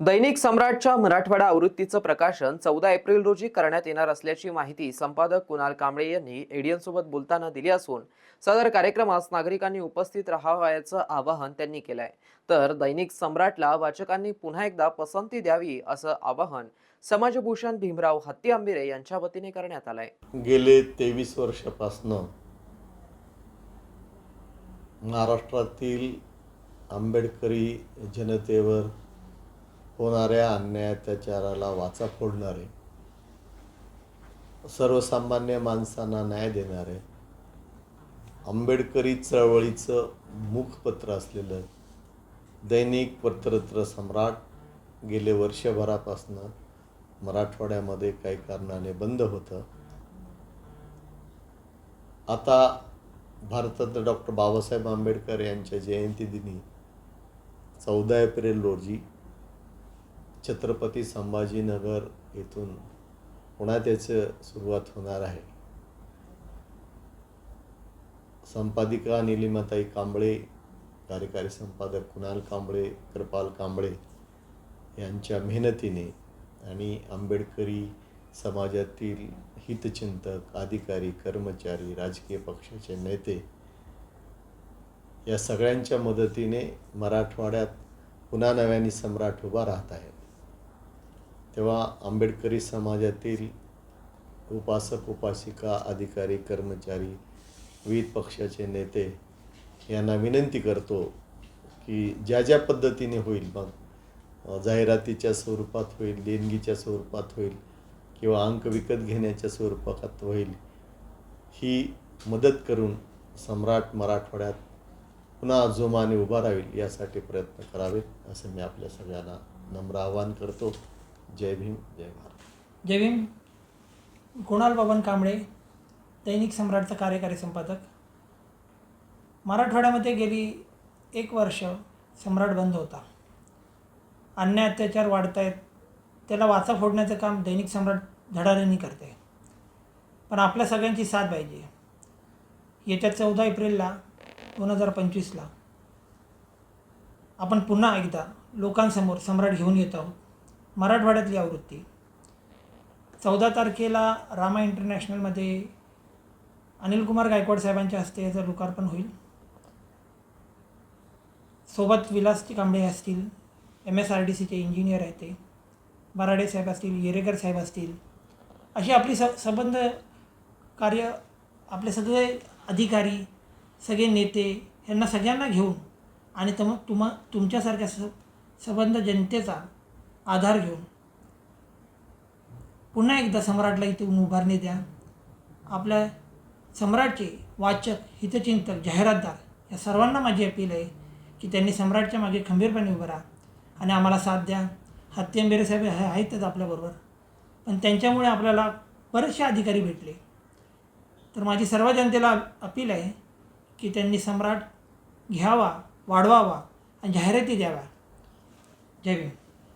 दैनिक सम्राटच्या मराठवाडा आवृत्तीचं प्रकाशन चौदा एप्रिल रोजी करण्यात येणार असल्याची माहिती संपादक कुणाल कांबळे यांनी एडियन सोबत बोलताना दिली असून सदर कार्यक्रमास नागरिकांनी उपस्थित राहावयाचं आवाहन त्यांनी केलंय. तर दैनिक सम्राटला वाचकांनी पुन्हा एकदा पसंती द्यावी असं आवाहन समाजभूषण भीमराव हत्ती आंबिरे यांच्या वतीने करण्यात आलंय. गेले तेवीस वर्षापासनं महाराष्ट्रातील आंबेडकरी जनतेवर होणाऱ्या अन्याय अत्याचाराला वाचा फोडणारे. सर्वसामान्य माणसांना न्याय देणारे. आंबेडकरी चळवळीचं मुखपत्र असलेलं दैनिक पत्रत्र सम्राट गेले वर्षभरापासनं मराठवाड्यामध्ये काही कारणाने बंद होतं. आता भारतरत्न डॉक्टर बाबासाहेब आंबेडकर यांच्या जयंतीदिनी चौदा एप्रिल रोजी छत्रपती संभाजीनगर येथून पुन्हा त्याचं सुरुवात होणार आहे. संपादिका निलिमाताई कांबळे कार्यकारी संपादक कुणाल कांबळे कृपाल कांबळे यांच्या मेहनतीने आणि आंबेडकरी समाजातील हितचिंतक अधिकारी कर्मचारी राजकीय पक्षाचे नेते या सगळ्यांच्या मदतीने मराठवाड्यात पुन्हा नव्याने सम्राट उभा राहत आहे तेव्हा आंबेडकरी समाजातील उपासक उपासिका अधिकारी कर्मचारी विविध पक्षाचे नेते यांना विनंती करतो की ज्या ज्या पद्धतीने होईल मग जाहिरातीच्या स्वरूपात होईल देणगीच्या स्वरूपात होईल किंवा अंक विकत घेण्याच्या स्वरूपात होईल ही मदत करून सम्राट मराठवाड्यात पुन्हा जोमाने उभा राहील यासाठी प्रयत्न करावेत असं मी आपल्या सगळ्यांना नम्र आवाहन करतो. जय भीम जय भारत. जय भीम. कुणाल बबन कांबळे दैनिक सम्राटचा कार्यकारी संपादक. मराठवाड्यामध्ये गेली एक वर्ष सम्राट बंद होता. अन्याय अत्याचार वाढत आहेत त्याला वाचा फोडण्याचं काम दैनिक सम्राट धडाडीने करते. पण आपल्या सगळ्यांची साथ पाहिजे. येत्या चौदा एप्रिलला दोन हजार पंचवीसला. आपण पुन्हा एकदा लोकांसमोर सम्राट घेऊन येत आहोत. मराठवाड्यातली आवृत्ती. चौदा तारखेला रामा इंटरनॅशनलमध्ये अनिल कुमार गायकवाड साहेबांच्या हस्ते याचं लोकार्पण होईल. सोबत विलास कांबळे असतील एम एस आर डी सीचे इंजिनियर आहेत ते बराडे साहेब असतील येरेकर साहेब असतील अशी आपली स संबंध कार्य आपले सगळे अधिकारी सगळे नेते यांना सगळ्यांना घेऊन आणि तम तुम तुमच्यासारख्या स संबंध जनतेचा आधार घेऊन. पुन्हा एकदा सम्राटला इथून उभारणी द्या. आपल्या सम्राटचे वाचक हितचिंतक जाहिरातदार या सर्वांना माझी अपील आहे की त्यांनी सम्राटच्या मागे खंबीरपणे उभं राहा आणि आम्हाला साथ द्या. हत्ती साहेब हे आहेतच आपल्याबरोबर पण त्यांच्यामुळे आपल्याला बरेचसे अधिकारी भेटले. तर माझी सर्व जनतेला अपील आहे की त्यांनी सम्राट घ्यावा वाढवावा आणि जाहिराती द्याव्या. जय भीम.